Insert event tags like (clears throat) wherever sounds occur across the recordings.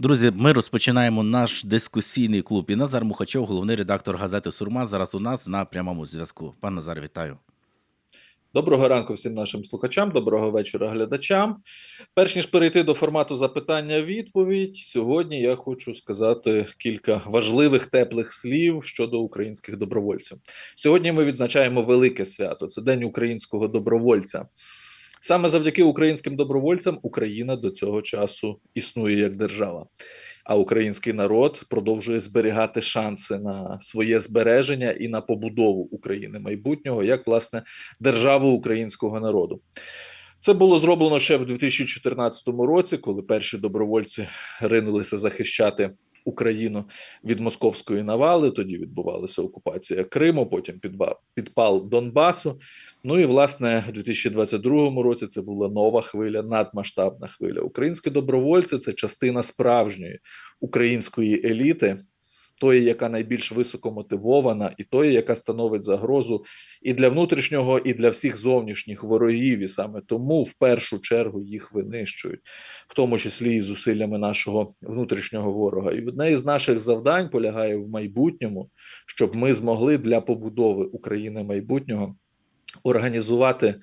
Друзі, ми розпочинаємо наш дискусійний клуб. І Назар Мухачов, головний редактор газети Сурма, зараз у нас на прямому зв'язку. Пан Назар, вітаю. Доброго ранку всім нашим слухачам, доброго вечора глядачам. Перш ніж перейти до формату запитання-відповідь, сьогодні я хочу сказати кілька важливих теплих слів щодо українських добровольців. Сьогодні ми відзначаємо велике свято. Це День українського добровольця. Саме завдяки українським добровольцям Україна до цього часу існує як держава. А український народ продовжує зберігати шанси на своє збереження і на побудову України майбутнього, як власне державу українського народу. Це було зроблено ще в 2014 році, коли перші добровольці ринулися захищати Україну від московської навали. Тоді відбувалася окупація Криму, потім підпал Донбасу. Ну і власне в 2022 році це була нова хвиля, надмасштабна хвиля. Українські добровольці це частина справжньої української еліти, тої, яка найбільш високо мотивована, і тої, яка становить загрозу і для внутрішнього, і для всіх зовнішніх ворогів. І саме тому в першу чергу їх винищують, в тому числі і зусиллями нашого внутрішнього ворога. І одне із наших завдань полягає в майбутньому, щоб ми змогли для побудови України майбутнього організувати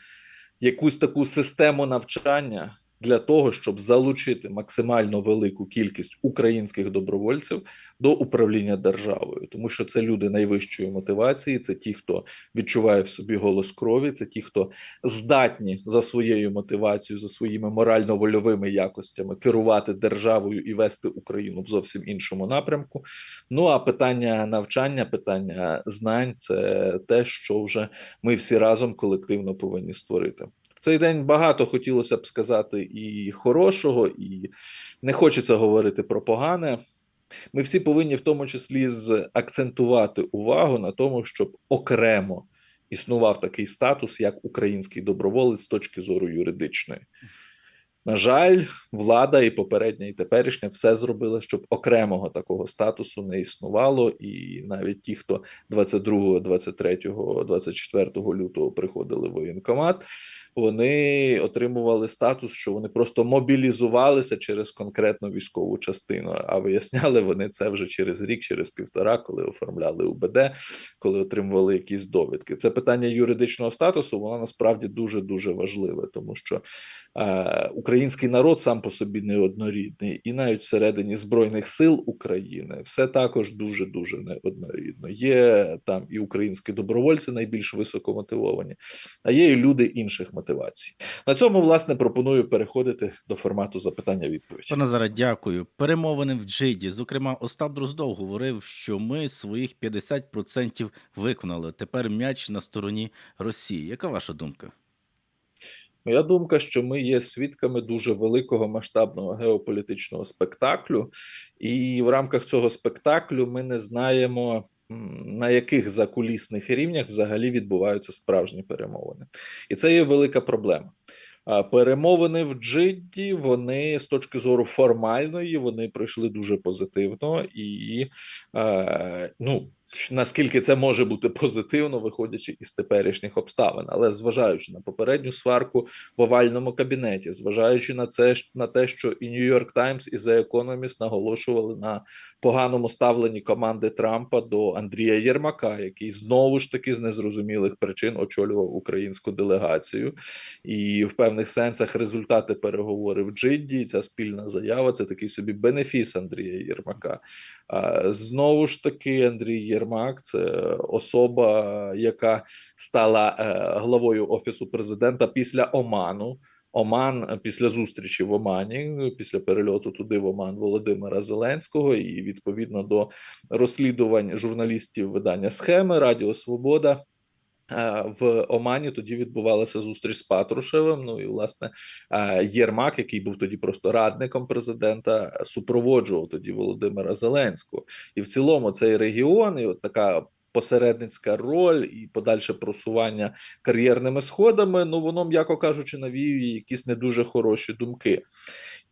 якусь таку систему навчання для того, щоб залучити максимально велику кількість українських добровольців до управління державою, тому що це люди найвищої мотивації, це ті, хто відчуває в собі голос крові, це ті, хто здатні за своєю мотивацією, за своїми морально-вольовими якостями керувати державою і вести Україну в зовсім іншому напрямку. Ну а питання навчання, питання знань це те, що вже ми всі разом колективно повинні створити. В цей день багато хотілося б сказати і хорошого, і не хочеться говорити про погане. Ми всі повинні в тому числі акцентувати увагу на тому, щоб окремо існував такий статус, як український доброволець з точки зору юридичної. На жаль, влада і попередня, і теперішня все зробили, щоб окремого такого статусу не існувало, і навіть ті, хто 22, 23, 24 лютого приходили в воєнкомат, вони отримували статус, що вони просто мобілізувалися через конкретну військову частину. А виясняли вони це вже через рік, через півтора, коли оформляли УБД, коли отримували якісь довідки. Це питання юридичного статусу, воно насправді дуже дуже важливе, тому що е, український народ сам по собі неоднорідний, і навіть всередині збройних сил України все також дуже дуже неоднорідно. Є там і українські добровольці найбільш високо мотивовані, а є і люди інших мотивацій. На цьому власне пропоную переходити до формату запитання-відповідь. Пане Назаре, дякую. Перемовини в Джиді. Зокрема, Остап Дроздов говорив, що ми своїх 50% виконали. Тепер м'яч на стороні Росії. Яка ваша думка? Моя думка, що ми є свідками дуже великого масштабного геополітичного спектаклю, і в рамках цього спектаклю ми не знаємо. На яких закулісних рівнях взагалі відбуваються справжні перемовини, і це є велика проблема. Перемовини в Джидді, вони з точки зору формальної вони пройшли дуже позитивно і ну. Наскільки це може бути позитивно, виходячи із теперішніх обставин, але зважаючи на попередню сварку в овальному кабінеті, зважаючи на це на те, що і York Times, і The Economist наголошували на поганому ставленні команди Трампа до Андрія Єрмака, який знову ж таки з незрозумілих причин очолював українську делегацію, і в певних сенсах результати переговорів Джидді, ця спільна заява це такий собі бенефіс Андрія Єрмака. Знову ж таки, Андрій Єрмак це особа, яка стала главою офісу президента після Оману. Оман після зустрічі в Омані, після перельоту туди в Оман Володимира Зеленського, і відповідно до розслідувань журналістів видання схеми Радіо Свобода. В Омані тоді відбувалася зустріч з Патрушевим. Ну і власне Єрмак, який був тоді просто радником президента, супроводжував тоді Володимира Зеленського, і в цілому цей регіон, і от така посередницька роль і подальше просування кар'єрними сходами. Ну воно, м'яко кажучи, навіює якісь не дуже хороші думки.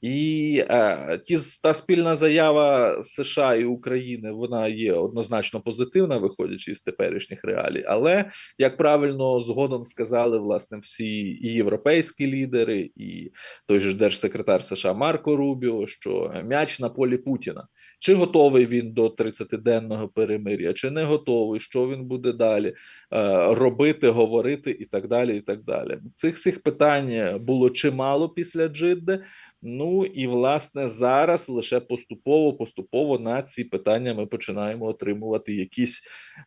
І е, ті та спільна заява США і України вона є однозначно позитивна, виходячи з теперішніх реалій. Але як правильно згодом сказали власне всі і європейські лідери, і той же держсекретар США Марко Рубіо, що м'яч на полі Путіна. Чи готовий він до 30-денного перемир'я, чи не готовий, що він буде далі е, робити, говорити і так далі. і так далі. Цих всіх питань було чимало після Джидди. Ну і власне зараз лише поступово, поступово на ці питання ми починаємо отримувати якісь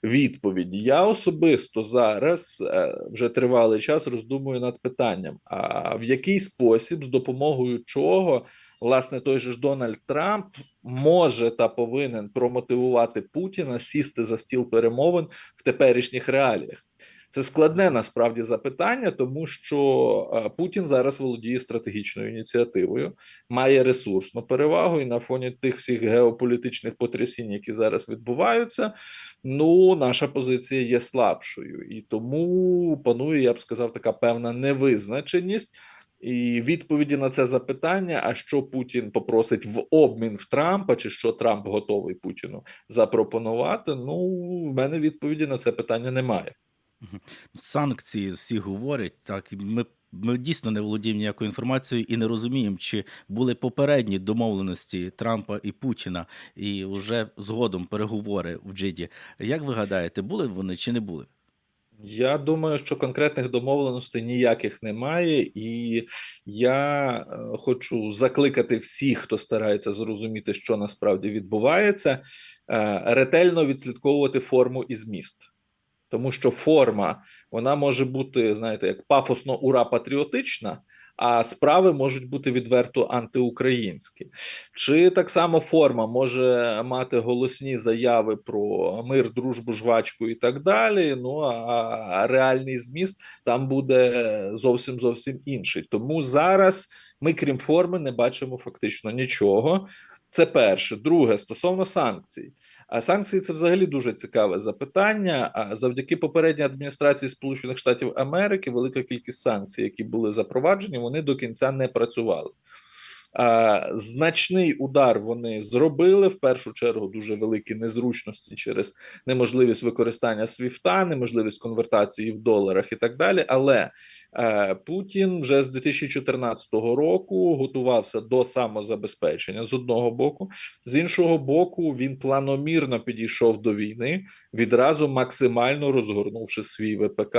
відповіді. Я особисто зараз е, вже тривалий час роздумую над питанням: а в який спосіб, з допомогою чого власне той же ж Дональд Трамп може та повинен промотивувати Путіна сісти за стіл перемовин в теперішніх реаліях. Це складне насправді запитання, тому що е, Путін зараз володіє стратегічною ініціативою, має ресурсну перевагу, і на фоні тих всіх геополітичних потрясінь, які зараз відбуваються, ну наша позиція є слабшою, і тому панує, я б сказав, така певна невизначеність. І відповіді на це запитання: а що Путін попросить в обмін в Трампа, чи що Трамп готовий Путіну запропонувати? Ну, в мене відповіді на це питання немає. Санкції всі говорять, так ми. Ми дійсно не володіємо ніякою інформацією і не розуміємо, чи були попередні домовленості Трампа і Путіна, і вже згодом переговори в Джиді. Як ви гадаєте, були вони чи не були? Я думаю, що конкретних домовленостей ніяких немає, і я е, хочу закликати всіх, хто старається зрозуміти, що насправді відбувається, е, ретельно відслідковувати форму і зміст. Тому що форма вона може бути, знаєте, як пафосно ура патріотична, а справи можуть бути відверто антиукраїнські. Чи так само форма може мати голосні заяви про мир, дружбу, жвачку і так далі. Ну а реальний зміст там буде зовсім зовсім інший. Тому зараз ми, крім форми, не бачимо фактично нічого. Це перше. Друге, стосовно санкцій. А санкції це взагалі дуже цікаве запитання. А завдяки попередній адміністрації Сполучених Штатів Америки велика кількість санкцій, які були запроваджені, вони до кінця не працювали. А, значний удар вони зробили в першу чергу дуже великі незручності через неможливість використання свіфта, неможливість конвертації в доларах і так далі. Але е, Путін вже з 2014 року готувався до самозабезпечення з одного боку, з іншого боку, він планомірно підійшов до війни, відразу максимально розгорнувши свій ВПК.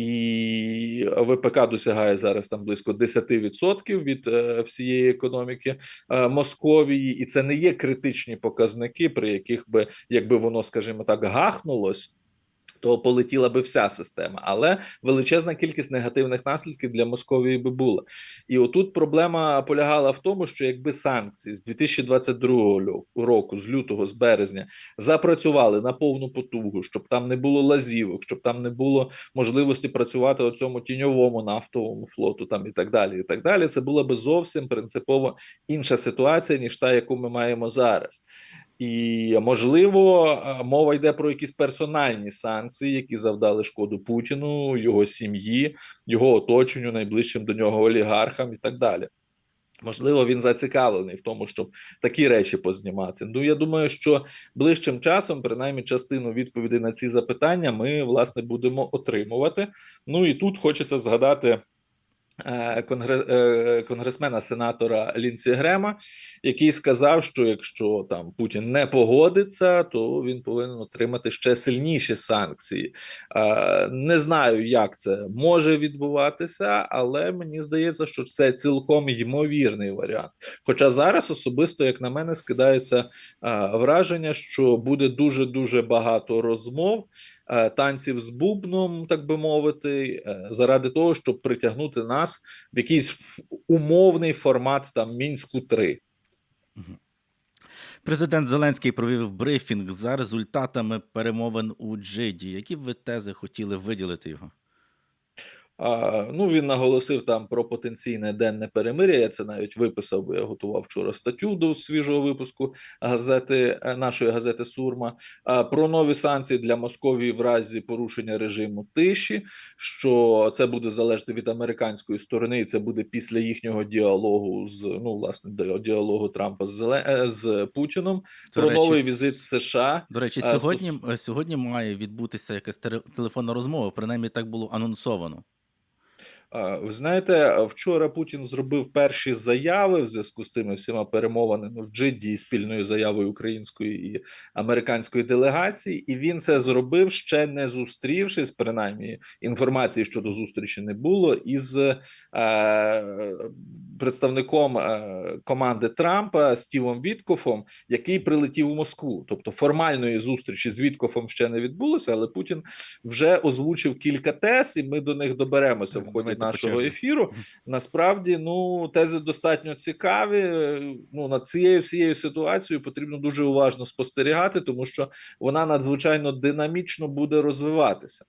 І ВПК досягає зараз там близько 10% від е, всієї економіки е, Московії, і це не є критичні показники, при яких би, якби воно, скажімо так, гахнулось. То полетіла би вся система, але величезна кількість негативних наслідків для Московії би була. І отут проблема полягала в тому, що якби санкції з 2022 року, з лютого, з березня, запрацювали на повну потугу, щоб там не було лазівок, щоб там не було можливості працювати у цьому тіньовому нафтовому флоту, там і так далі. І так далі. Це була би зовсім принципово інша ситуація, ніж та, яку ми маємо зараз. І можливо, е, мова йде про якісь персональні санкції, які завдали шкоду Путіну, його сім'ї, його оточенню, найближчим до нього олігархам і так далі. Можливо, він зацікавлений в тому, щоб такі речі познімати. Ну я думаю, що ближчим часом, принаймні, частину відповідей на ці запитання, ми власне будемо отримувати. Ну і тут хочеться згадати. Е, е, Конгресмена сенатора Лінсі Грема, який сказав, що якщо там Путін не погодиться, то він повинен отримати ще сильніші санкції. Е, Не знаю, як це може відбуватися, але мені здається, що це цілком ймовірний варіант. Хоча зараз особисто, як на мене, скидається враження, що буде дуже дуже багато розмов, танців з бубном, так би мовити, е, заради того, щоб притягнути нас в якийсь умовний формат там мінську 3 Президент Зеленський провів брифінг за результатами перемовин у Джиді. Які ви тези хотіли виділити його? Ну, він наголосив там про потенційне денне перемир'я. Я це навіть виписав, бо я готував вчора статтю до свіжого випуску газети е, нашої газети Сурма. А, про нові санкції для Московії в разі порушення режиму тиші. Що це буде залежати від американської сторони, і це буде після їхнього діалогу з ну власне ді- діалогу Трампа з Зеле... е, з Путіном. До Про речі, новий візит США. До речі, Е, сьогодні, стос- сьогодні має відбутися якась телефонна розмова, принаймні так було анонсовано. А, Ви знаєте, вчора Путін зробив перші заяви в зв'язку з тими всіма перемовинами в Джидді спільною заявою української і американської делегації, і він це зробив ще не зустрівшись, принаймні інформації щодо зустрічі не було із е, представником е, команди Трампа Стівом Віткофом, який прилетів у Москву. Тобто формальної зустрічі з Віткофом ще не відбулося, але Путін вже озвучив кілька тез, і ми до них доберемося в ході нашого ефіру. Насправді, ну тези достатньо цікаві. Ну над цією всією ситуацією потрібно дуже уважно спостерігати, тому що вона надзвичайно динамічно буде розвиватися.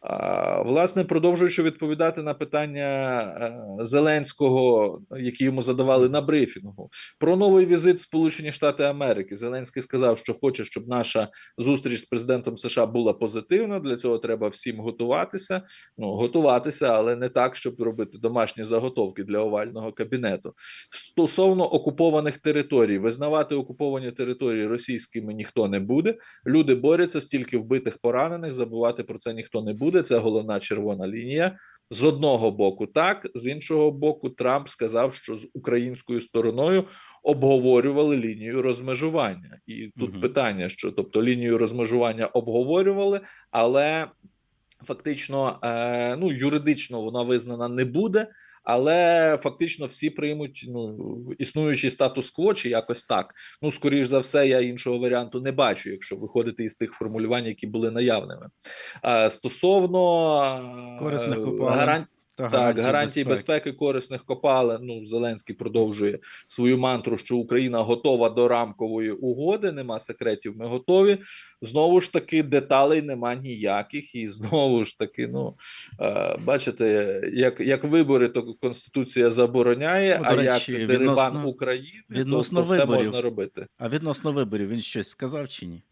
А, власне, продовжуючи відповідати на питання е, Зеленського, які йому задавали на брифінгу, про новий візит в Сполучені Штати Америки. Зеленський сказав, що хоче, щоб наша зустріч з президентом США була позитивна. Для цього треба всім готуватися. Ну готуватися, але не так, щоб робити домашні заготовки для овального кабінету. Стосовно окупованих територій, визнавати окуповані території російськими ніхто не буде. Люди борються стільки вбитих, поранених. Забувати про це ніхто не буде. Це головна червона лінія. З одного боку, так з іншого боку, Трамп сказав, що з українською стороною обговорювали лінію розмежування, і тут Мгм. питання: що тобто лінію розмежування обговорювали, але фактично, е, ну юридично вона визнана не буде. Але фактично всі приймуть ну існуючий статус-кво чи якось так. Ну, скоріш за все, я іншого варіанту не бачу, якщо виходити із тих формулювань, які були наявними. Стосовно е, Корисних гарантій. Та Так, гарантії безпеки. корисних копалин. Ну Зеленський продовжує свою мантру, що Україна готова до рамкової угоди. Нема секретів. Ми готові. Знову ж таки, деталей нема ніяких, і знову ж таки, ну е, бачите, як як вибори, то конституція забороняє. Ну, а речі, як дерибан відносно- України, відносно то, то все можна робити. А відносно виборів він щось сказав чи ні?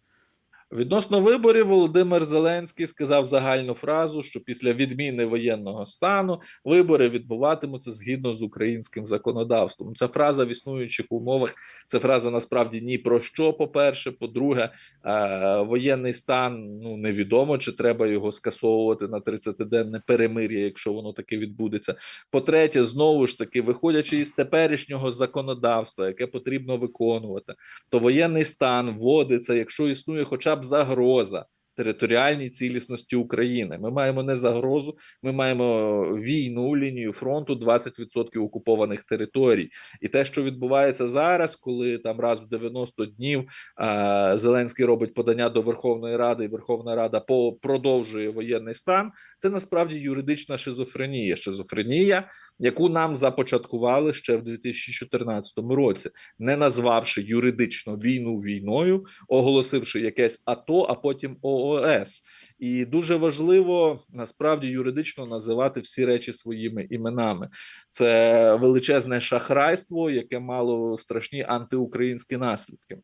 Відносно виборів Володимир Зеленський сказав загальну фразу, що після відміни воєнного стану вибори відбуватимуться згідно з українським законодавством. Ця фраза в існуючих умовах. Це фраза насправді ні про що. По перше, по-друге, е, воєнний стан ну невідомо, чи треба його скасовувати на 30-денне перемир'я, якщо воно таки відбудеться. По-третє, знову ж таки, виходячи із теперішнього законодавства, яке потрібно виконувати, то воєнний стан вводиться, якщо існує хоча б загроза територіальній цілісності України. Ми маємо не загрозу, ми маємо війну, лінію фронту, 20% окупованих територій. І те, що відбувається зараз, коли там раз в 90 днів а, Зеленський робить подання до Верховної Ради, і Верховна Рада по продовжує воєнний стан. Це насправді юридична шизофренія. Шизофренія, яку нам започаткували ще в 2014 році, не назвавши юридично війну війною, оголосивши якесь АТО, а потім ООС. І дуже важливо насправді юридично називати всі речі своїми іменами. Це величезне шахрайство, яке мало страшні антиукраїнські наслідки.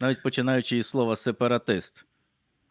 Навіть починаючи із слова сепаратист.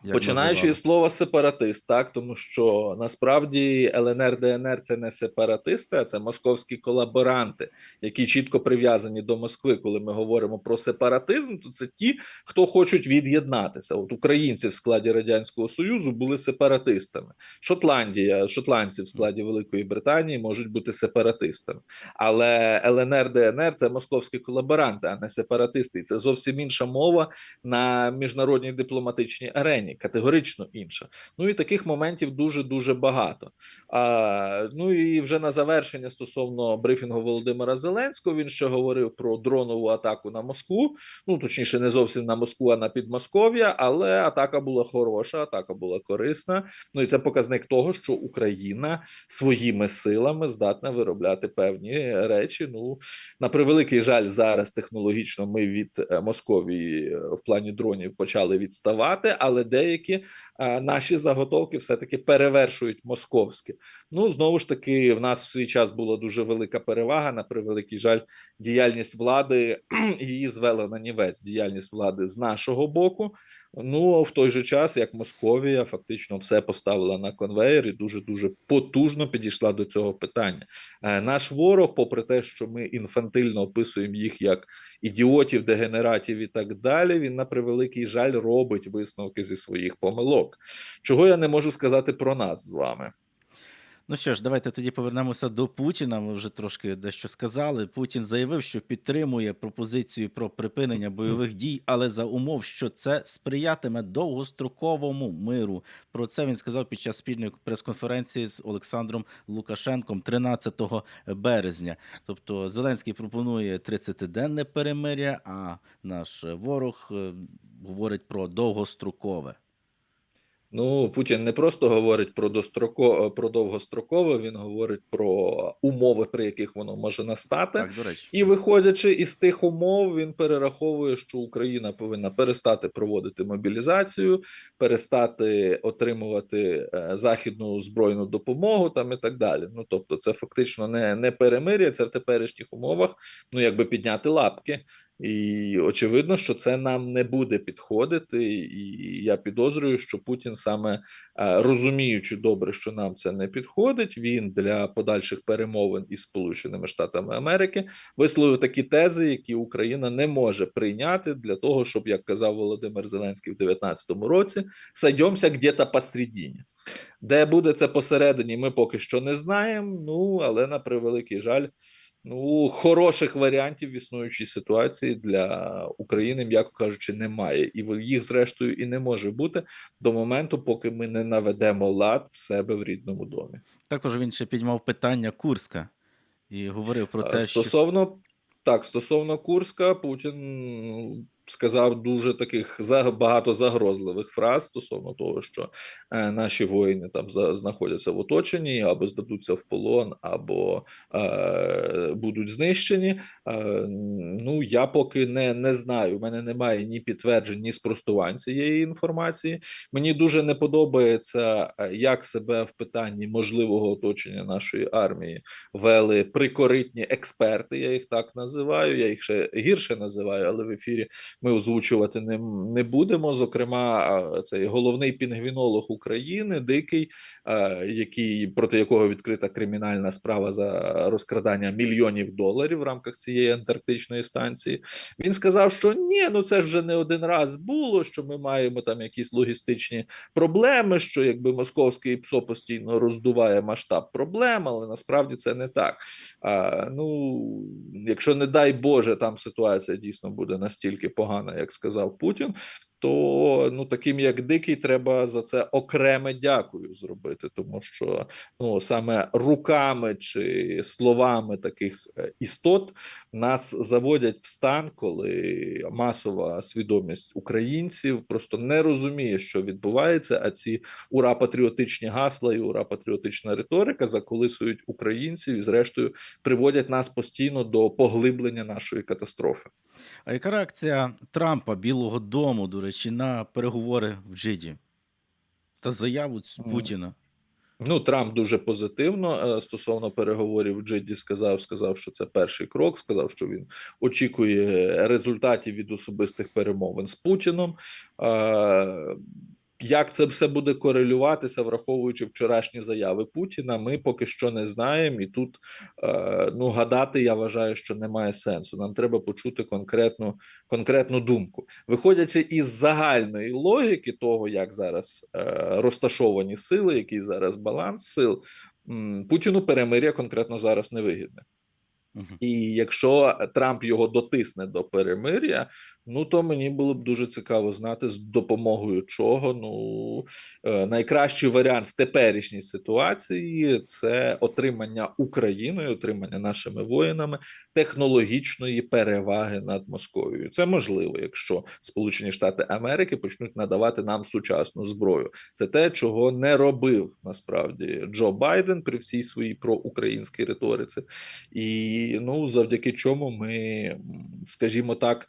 Як Починаючи називали. з слова сепаратист, так тому що насправді ЛНР ДНР це не сепаратисти, а це московські колаборанти, які чітко прив'язані до Москви. Коли ми говоримо про сепаратизм, то це ті, хто хочуть від'єднатися. От українці в складі радянського союзу були сепаратистами. Шотландія, шотландці в складі Великої Британії можуть бути сепаратистами, але ЛНР ДНР це московські колаборанти, а не сепаратисти. І це зовсім інша мова на міжнародній дипломатичній арені, категорично інша. Ну і таких моментів дуже дуже багато. А, ну і вже на завершення стосовно брифінгу Володимира Зеленського, він ще говорив про дронову атаку на Москву. Ну точніше, не зовсім на Москву, а на Підмосков'я. Але атака була хороша, атака була корисна. Ну і це показник того, що Україна своїми силами здатна виробляти певні речі. Ну на превеликий жаль, зараз технологічно ми від е, Московії е, в плані дронів почали відставати, але деякі наші заготовки все-таки перевершують московські. Ну знову ж таки, в нас в свій час була дуже велика перевага. На превеликий жаль, діяльність влади (clears throat) її звела на нівець. Діяльність влади з нашого боку. Ну в той же час, як Московія, фактично все поставила на конвейер і дуже дуже потужно підійшла до цього питання. Е, Наш ворог, попри те, що ми інфантильно описуємо їх як ідіотів, дегенератів і так далі, він на превеликий жаль робить висновки зі своїх помилок. Чого я не можу сказати про нас з вами? Ну що ж, давайте тоді повернемося до Путіна. Ми вже трошки дещо сказали. Путін заявив, що підтримує пропозицію про припинення бойових дій, але за умов, що це сприятиме довгостроковому миру. Про це він сказав під час спільної прес-конференції з Олександром Лукашенком 13 березня. Тобто Зеленський пропонує 30-денне перемиря, а наш ворог е, говорить про довгострокове. Ну, Путін не просто говорить про достроко про довгострокове, він говорить про умови, при яких воно може настати. Так, до речі. І виходячи із тих умов, він перераховує, що Україна повинна перестати проводити мобілізацію, перестати отримувати е, західну збройну допомогу там і так далі. Ну тобто, це фактично не, не перемир'я, це в теперішніх умовах, ну якби підняти лапки. І очевидно, що це нам не буде підходити, і я підозрюю, що Путін саме е, розуміючи добре, що нам це не підходить, він для подальших перемовин із Сполученими Штатами Америки висловив такі тези, які Україна не може прийняти для того, щоб, як казав Володимир Зеленський в 2019 році, сойдемося где-то посередині. Де буде це посередині, ми поки що не знаємо. Ну але на превеликий жаль. Ну, хороших варіантів в існуючій ситуації для України, м'яко кажучи, немає, і їх зрештою і не може бути до моменту, поки ми не наведемо лад в себе в рідному домі. Також він ще піднімав питання Курська і говорив про те, що стосовно так, стосовно Курська, Путін сказав дуже таких багато загрозливих фраз стосовно того, що е, наші воїни там знаходяться в оточенні, або здадуться в полон, або е, будуть знищені. Е, ну я поки не, не знаю. У мене немає ні підтверджень, ні спростувань цієї інформації. Мені дуже не подобається, е, як себе в питанні можливого оточення нашої армії вели прикоритні експерти. Я їх так називаю. Я їх ще гірше називаю, але в ефірі ми озвучувати не, не будемо. Зокрема, цей головний пінгвінолог України, дикий, який проти якого відкрита кримінальна справа за розкрадання мільйонів доларів в рамках цієї антарктичної станції. Він сказав, що ні, ну це вже не один раз було. Що ми маємо там якісь логістичні проблеми, що якби московський ПСО постійно роздуває масштаб проблем, але насправді це не так. А, ну, якщо не дай Боже, там ситуація дійсно буде настільки погана, як сказав Путін, то ну таким як дикий, треба за це окреме дякую зробити, тому що ну саме руками чи словами таких е, істот нас заводять в стан, коли масова свідомість українців просто не розуміє, що відбувається. А ці ура патріотичні гасла і ура патріотична риторика заколисують українців і, зрештою, приводять нас постійно до поглиблення нашої катастрофи. А яка реакція Трампа Білого Дому, до речі, на переговори в Джиді та заяву. Путіна? Ну, Трамп дуже позитивно е, стосовно переговорів в Джиді сказав, сказав, що це перший крок. Сказав, що він очікує результатів від особистих перемовин з Путіном. Як це все буде корелюватися, враховуючи вчорашні заяви Путіна, ми поки що не знаємо, і тут е, ну гадати я вважаю, що немає сенсу. Нам треба почути конкретну конкретну думку, виходячи із загальної логіки того, як зараз е, розташовані сили, який зараз баланс сил. Путіну перемиря конкретно зараз не вигідне. І якщо Трамп його дотисне до перемир'я, ну то мені було б дуже цікаво знати, з допомогою чого. Ну е, найкращий варіант в теперішній ситуації це отримання Україною, отримання нашими воїнами технологічної переваги над Московією. Це можливо, якщо Сполучені Штати Америки почнуть надавати нам сучасну зброю. Це те, чого не робив насправді Джо Байден при всій своїй проукраїнській риториці. І ну завдяки чому ми, скажімо так,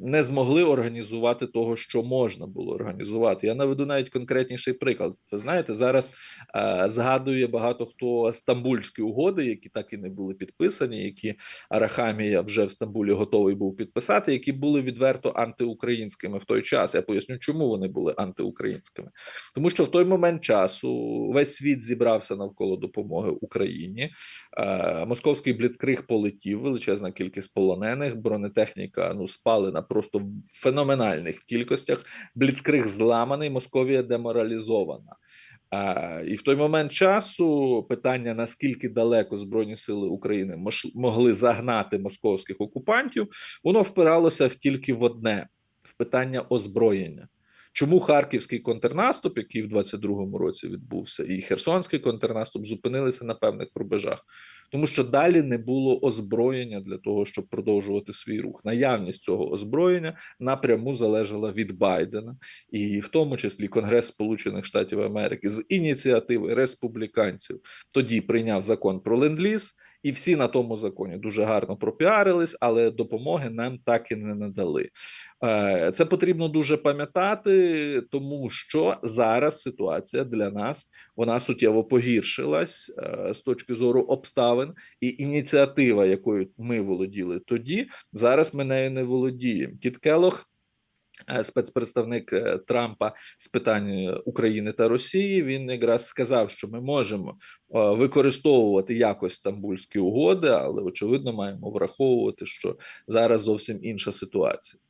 не змогли організувати того, що можна було організувати. Я наведу навіть конкретніший приклад. Ви знаєте, зараз е, згадує багато хто стамбульські угоди, які так і не були підписані, які Арахамія вже в Стамбулі готовий був підписати, які були відверто антиукраїнськими в той час. Я поясню, чому вони були антиукраїнськими, тому що в той момент часу весь світ зібрався навколо допомоги Україні. Е, Московський бліцкриг полетів, величезна кількість полонених, бронетехніка ну спалена просто в феноменальних кількостях. Бліцкриг зламаний, Московія деморалізована. А, і в той момент часу питання наскільки далеко збройні сили України могли загнати московських окупантів, воно впиралося в тільки в одне: в питання озброєння. Чому харківський контрнаступ, який в 22-му році відбувся, і Херсонський контрнаступ зупинилися на певних рубежах, тому що далі не було озброєння для того, щоб продовжувати свій рух. Наявність цього озброєння напряму залежала від Байдена, і в тому числі Конгрес Сполучених Штатів Америки з ініціативи республіканців тоді прийняв закон про ленд-ліз, і всі на тому законі дуже гарно пропіарились, але допомоги нам так і не надали. Е, Це потрібно дуже пам'ятати, тому що зараз ситуація для нас вона суттєво погіршилась е, з точки зору обставин, і ініціатива, якою ми володіли тоді, зараз ми нею не володіємо. Кіт Келох спецпредставник е, Трампа з питань е, України та Росії. Він якраз сказав, що ми можемо е, використовувати якось стамбульські угоди, але очевидно маємо враховувати, що зараз зовсім інша ситуація.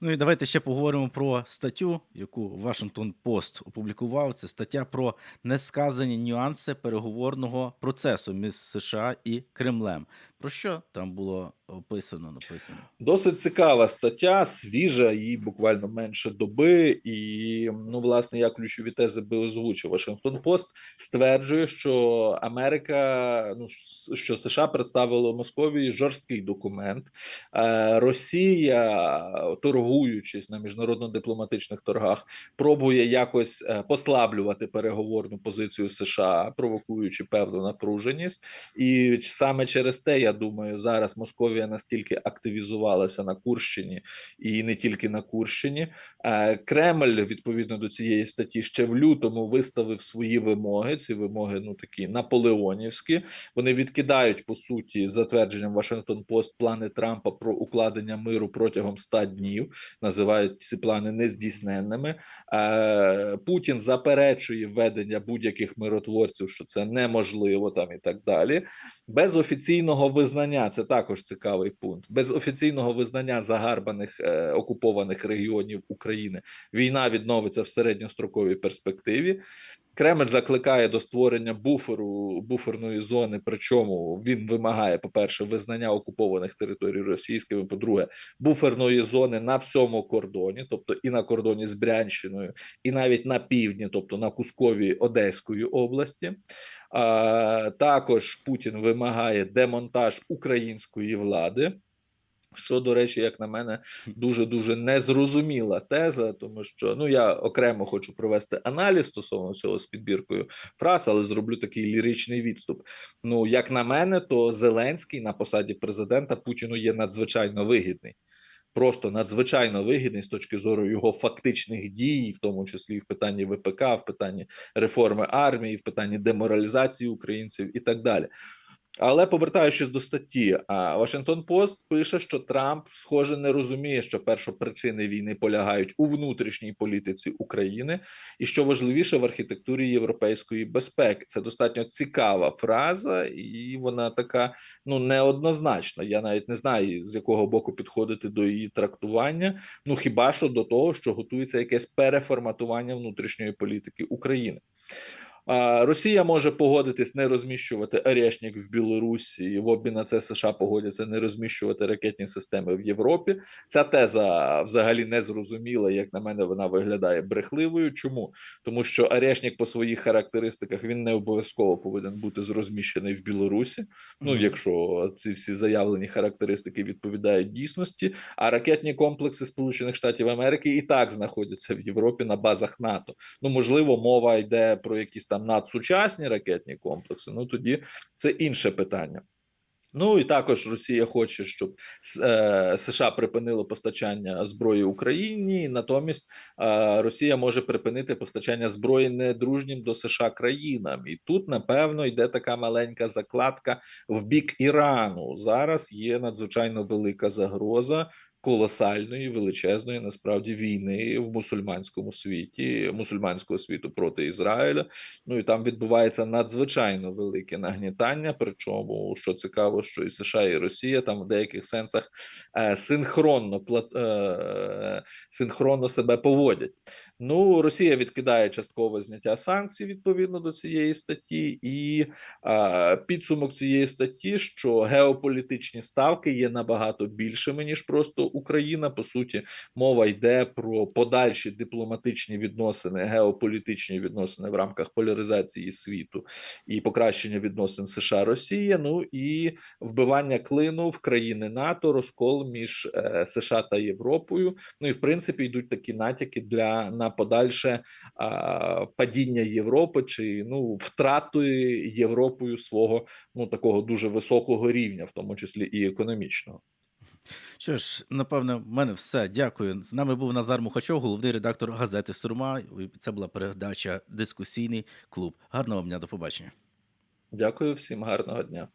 Ну і давайте ще поговоримо про статтю, яку Washington Post опублікував. Це стаття про несказані нюанси переговорного процесу між США і Кремлем. Про що там було описано, написано? Досить цікава стаття, свіжа, їй буквально менше доби. І ну, власне, я ключові тези би озвучив. Вашингтон Пост стверджує, що Америка, ну що США представило Московії жорсткий документ. Е, Росія, торгуючись на міжнародно-дипломатичних торгах, пробує якось е, послаблювати переговорну позицію США, провокуючи певну напруженість. І саме через те, я думаю, зараз Московія настільки активізувалася на Курщині і не тільки на Курщині. Е, Кремль відповідно до цієї статті ще в лютому виставив свої вимоги. Ці вимоги ну такі наполеонівські. Вони відкидають по суті затвердженням Вашингтон Пост плани Трампа про укладення миру протягом 100 днів. Називають ці плани нездійсненними. Е, Путін заперечує введення будь-яких миротворців, що це неможливо там і так далі. Без офіційного визнання це також цікавий пункт. Без офіційного визнання загарбаних е, окупованих регіонів України війна відновиться в середньостроковій перспективі. Кремль закликає до створення буферу буферної зони. Причому він вимагає, по-перше, визнання окупованих територій російськими. По-друге, буферної зони на всьому кордоні, тобто і на кордоні з Брянщиною, і навіть на півдні, тобто на Кускові Одеської області. А, також Путін вимагає демонтаж української влади. Що, до речі, як на мене, дуже дуже незрозуміла теза, тому що ну я окремо хочу провести аналіз стосовно цього з підбіркою фраз, але зроблю такий ліричний відступ. Ну, як на мене, то Зеленський на посаді президента Путіну є надзвичайно вигідний. Просто надзвичайно вигідний з точки зору його фактичних дій, в тому числі в питанні ВПК, в питанні реформи армії, в питанні деморалізації українців і так далі. Але повертаючись до статті, Вашингтон Пост пише, що Трамп, схоже, не розуміє, що першопричини війни полягають у внутрішній політиці України, і що важливіше в архітектурі європейської безпеки. Це достатньо цікава фраза, і вона така ну неоднозначна. Я навіть не знаю з якого боку підходити до її трактування. Ну хіба що до того, що готується якесь переформатування внутрішньої політики України. Росія може погодитись не розміщувати Орешник в Білорусі, і в обмін на це США погодяться не розміщувати ракетні системи в Європі. Ця теза взагалі не зрозуміла. Як на мене, вона виглядає брехливою. Чому? Тому що Орешник по своїх характеристиках він не обов'язково повинен бути розміщений в Білорусі. Ну, якщо ці всі заявлені характеристики відповідають дійсності, а ракетні комплекси Сполучених Штатів Америки і так знаходяться в Європі на базах НАТО. Ну, можливо, мова йде про якісь там надсучасні ракетні комплекси. Ну тоді це інше питання. Ну і також Росія хоче, щоб е, США припинило постачання зброї Україні. Натомість е, Росія може припинити постачання зброї недружнім до США країнам. І тут, напевно, йде така маленька закладка в бік Ірану. Зараз є надзвичайно велика загроза. Колосальної величезної насправді війни в мусульманському світі, мусульманського світу проти Ізраїля. Ну і там відбувається надзвичайно велике нагнітання. Причому що цікаво, що і США, і Росія там в деяких сенсах е, синхронно е, синхронно себе поводять. Ну, Росія відкидає часткове зняття санкцій відповідно до цієї статті, і е, підсумок цієї статті, що геополітичні ставки є набагато більшими ніж просто Україна. По суті, мова йде про подальші дипломатичні відносини, геополітичні відносини в рамках поляризації світу і покращення відносин США Росія. Ну і вбивання клину в країни НАТО, розкол між е, США та Європою. Ну і в принципі йдуть такі натяки для на подальше а, падіння Європи чи ну втрати Європою свого ну такого дуже високого рівня, в тому числі і економічного. Що ж, напевно, в мене все. Дякую. З нами був Назар Мухачов, головний редактор газети Сурма. Це була передача Дискусійний клуб. Гарного дня, до побачення. Дякую всім, гарного дня.